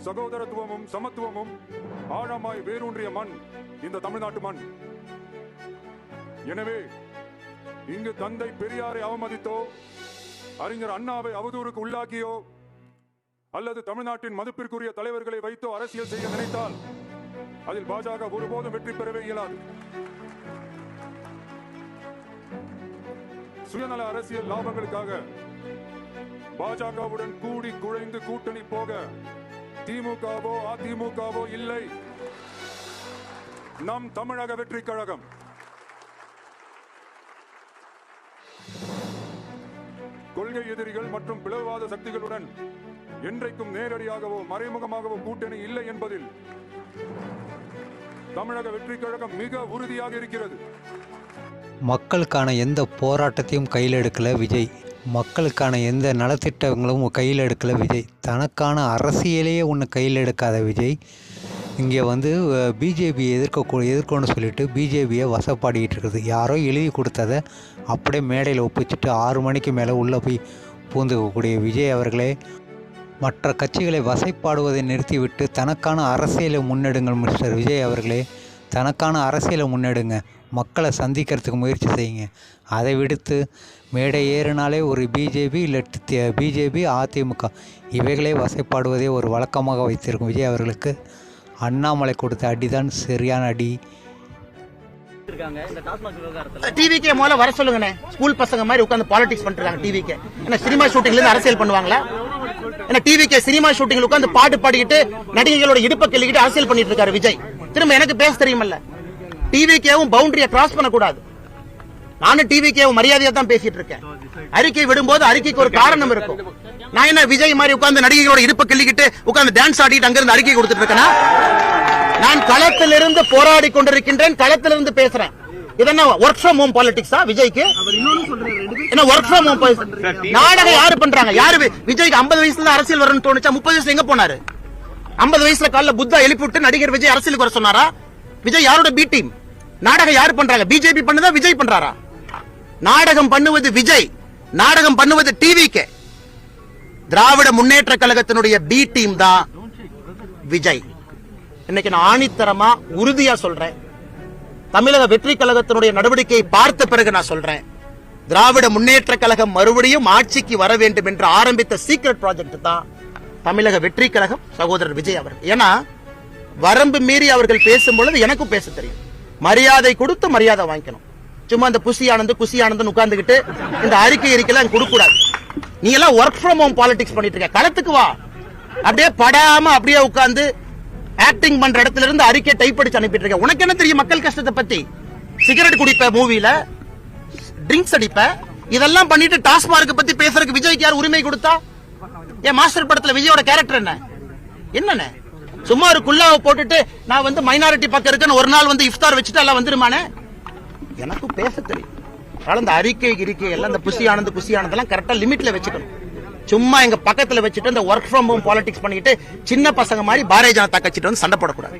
சகோதரத்துவமும் சமத்துவமும் ஆழமாய் வேரூன்றிய மண் இந்த தமிழ்நாட்டு மண். எனவே இங்கு தந்தை பெரியாரை அவமதித்தோ அறிஞர் அண்ணாவை அவதூறுக்கு உள்ளாக்கியோ அல்லது தமிழ்நாட்டின் மதிப்பிற்குரிய தலைவர்களை வைத்தோ அரசியல் செய்ய நினைத்தால் அதில் பாஜக ஒருபோதும் வெற்றி பெறவே இயலாது. சுயநல அரசியல் லாபங்களுக்காக பாஜகவுடன் கூடி குழைந்து கூட்டணி போக திமுகவோ அதிமுகவோ இல்லை. நம் தமிழக வெற்றி கழகம். கொள்கை எதிரிகள் மற்றும் பிளவுவாத சக்திகளுடன் என்றைக்கும் நேரடியாகவோ மறைமுகமாகவோ கூட்டணி இல்லை என்பதில் தமிழக வெற்றி கழகம் மிக உறுதியாக இருக்கிறது. மக்களுக்கான எந்த போராட்டத்தையும் கையில் எடுக்கல விஜய். மக்களுக்கான எந்த நலத்திட்டங்களும் கையில் எடுக்கல விஜய். தனக்கான அரசியலையே ஒன்று கையில் எடுக்காத விஜய். இங்கே வந்து பிஜேபி எதிர்க்க எதிர்க்கணும்னு சொல்லிட்டு பிஜேபியை வசப்பாடிக்கிட்டு இருக்குது. யாரோ எழுதி கொடுத்ததை அப்படியே மேடையில் ஒப்பிச்சுட்டு ஆறு மணிக்கு மேலே உள்ளே போய் பூந்துக்கக்கூடிய விஜய் அவர்களே மற்ற கட்சிகளை வசைப்பாடுவதை நிறுத்திவிட்டு தனக்கான அரசியலை முன்னெடுங்கள் மிஸ்டர் விஜய் அவர்களே. தனக்கான அரசியலை முன்னெடுங்க. மக்களை சந்திக்கிறதுக்கு முயற்சி செய்யுங்க. அதை விடுத்து மேடை ஏறினாலே ஒரு பிஜேபி இல்லை பிஜேபி அதிமுக இவைகளே வசைப்பாடுவதே ஒரு வழக்கமாக வைத்திருக்கும் விஜய் அவர்களுக்கு அண்ணாமலை கொடுத்த அடிதான் சரியான அடி. டிவிக்கே முதல்ல வர சொல்லுங்கண்ணே. ஸ்கூல் பசங்க மாதிரி உட்காந்து பாலிடிக்ஸ் பண்ணிட்டு டிவிக்கே. என்ன சினிமா ஷூட்டிங்ல இருந்து அரசியல் பண்ணுவாங்களா? என்ன டிவிக்கே சினிமா ஷூட்டிங்ல உட்காந்து பாட்டு பாடிக்கிட்டு நடிகைகளோட இடுப்பை கிள்ளிக்கிட்டு அரசியல் பண்ணிட்டு இருக்காரு விஜய். திரும்ப எனக்கு பேச தெரியுமல்ல. டிவிக்கேவும் பவுண்டரியை கிராஸ் பண்ணக்கூடாது. நானும் டிவிக்கேவும் மரியாதையா தான் பேசிட்டு இருக்கேன். அறிக்கை விடும்போது அறிக்கைக்கு ஒரு காரணம் இருக்கும். நான் என்ன விஜய் மாதிரி உட்கார்ந்து நடிகைகளோட இடுப்பை கிள்ளிக்கிட்டு உட்கார்ந்து டான்ஸ் ஆடிட்டு அங்கிருந்து அறிக்கை கொடுத்துட்டு இருக்கேனா? நான் களத்திலிருந்து போராடி கொண்டிருக்கின்றேன் களத்திலிருந்து பேசுறேன். இதென்ன ஒர்க் ஃப்ரம் ஹோம் பாலிடிக்ஸா விஜய்க்கு? என்ன ஒர்க் ஃப்ரம் ஹோம் நாடகம் யாரு பண்றாங்க? யாரு விஜய்க்கு 50 வயசுல அரசியல் வரணும்னு தோணுச்சா? 30 வயசுல எங்க போனாரு? 50 வயசுல காலில் புத்தா எழுப்பி விட்டு நடிகர் விஜய் அரசியலுக்கு வர சொன்னாரா? விஜய் யாரோட பி டீம் நாடகம் யாரு பண்றாங்க? பிஜேபி பண்ணுதா விஜய் பண்றாரா? நாடகம் பண்ணுவது விஜய். நாடகம் பண்ணுவது டிவிக்கு திராவிட முன்னேற்ற கழகத்தினுடைய பி டீம் தான் விஜய். இன்னைக்கு நான் ஆணித்தரமா உறுதியா சொல்றேன். தமிழக வெற்றி கழகத்தினுடைய நடவடிக்கையை பார்த்த பிறகு நான் சொல்றேன். திராவிட முன்னேற்ற கழகம் மறுபடியும் ஆட்சிக்கு வர வேண்டும் என்று ஆரம்பித்த சீக்ரெட் ப்ராஜெக்ட் தான் தமிழக வெற்றி கழகம் சகோதரர் விஜய் அவர்கள். ஏன்னா வரம்பு மீறி அவர்கள் பேசும் பொழுது எனக்கும் பேச தெரியும். மரியாதை கொடுத்து மரியாதை வாங்கிக்கணும். சும்மா இந்த புசி ஆனந்து குசி ஆனந்து உட்கார்ந்துகிட்டு இந்த அறிக்கை அறிக்கைலாம் கொடுக்க கூடாது நீ எல்லாம் ஒர்க் ஃப்ரம் ஹோம் பாலிடிக்ஸ் பண்ணிட்டு இருக்க. களத்துக்கு வா. அப்படியே படாம அப்படியே உட்கார்ந்து ஆக்டிங் பண்ற இடத்துல இருந்து அறிக்கை டைப் அடிச்சு அனுப்பிட்டு இருக்க. உனக்கு என்ன தெரியும் மக்கள் கஷ்டத்தை பத்தி? சிகரெட் குடிப்ப மூவில ட்ரிங்க்ஸ் அடிப்ப. இதெல்லாம் பண்ணிட்டு டாஸ்மார்க் பத்தி பேசுறதுக்கு விஜய்க்கு யார் உரிமை கொடுத்தா? ஏன் மாஸ்டர் படத்துல விஜயோட கேரக்டர் என்ன? என்னண்ணே? சும்மா ஒரு குல்லாவை போட்டுட்டு நான் வந்து மைனாரிட்டி பக்கம் இருக்கேன்னு ஒரு நாள் வந்து இஃப்தார் வச்சுட்டு எல்லாம் வந்துருமானே எனக்கும் பேச தெரியும். அதனால இந்த அறிக்கை கிரிக்கை எல்லாம் இந்த புசி ஆனந்த் புசி ஆனந்தெல்லாம் கரெக்டா லிமிட்ல வச்சுக்கணும். சும்மா எங்க பக்கத்துல வச்சுட்டு இந்த ஒர்க் ஃப்ரம் ஹோம் பாலிடிக்ஸ் பண்ணிட்டு சின்ன பசங்க மாதிரி பாரதிய ஜனதா கட்சிட்டு வந்து சண்டை போடக்கூடாது.